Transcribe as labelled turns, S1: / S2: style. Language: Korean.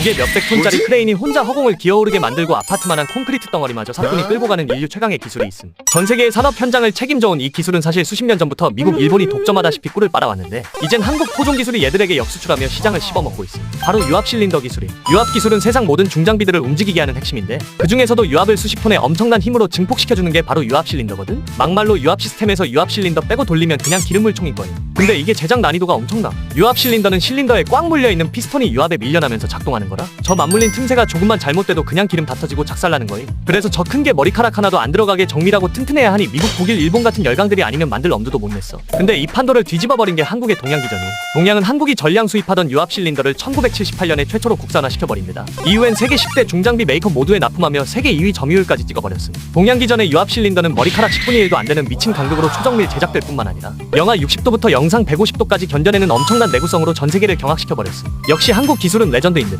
S1: 이게 몇백 톤짜리 크레인이 혼자 허공을 기어오르게 만들고 아파트만한 콘크리트 덩어리마저 사뿐히 끌고 가는 인류 최강의 기술이 있음. 전 세계의 산업 현장을 책임져온 이 기술은 사실 수십 년 전부터 미국, 일본이 독점하다시피 꿀을 빨아왔는데 이젠 한국 토종 기술이 얘들에게 역수출하며 시장을 씹어먹고 있음. 바로 유압 실린더 기술임. 유압 기술은 세상 모든 중장비들을 움직이게 하는 핵심인데 그 중에서도 유압을 수십 톤의 엄청난 힘으로 증폭시켜주는 게 바로 유압 실린더거든. 막말로 유압 시스템에서 유압 실린더 빼고 돌리면 그냥 기름물총인 거임. 근데 이게 제작 난이도가 엄청나. 유압 실린더는 실린더에 꽉 물려 있는 피스톤이 유압에 밀려나면서 작동하는 거라. 저 맞물린 틈새가 조금만 잘못돼도 그냥 기름 다 터지고 작살나는 거임. 그래서 저 큰 게 머리카락 하나도 안 들어가게 정밀하고 튼튼해야 하니 미국, 독일, 일본 같은 열강들이 아니면 만들 엄두도 못 냈어. 근데 이 판도를 뒤집어 버린 게 한국의 동양기전임. 동양은 한국이 전량 수입하던 유압 실린더를 1978년에 최초로 국산화시켜 버립니다. 이후엔 세계 10대 중장비 메이커 모두에 납품하며 세계 2위 점유율까지 찍어버렸음. 동양기전의 유압 실린더는 머리카락 10분의 1도 안 되는 미친 간극으로 초정밀 제작될 뿐만 아니라 영하 60도부터 영상 150도까지 견뎌내는 엄청난 내구성으로 전 세계를 경악시켜 버렸음. 역시 한국 기술은 레전드인 듯.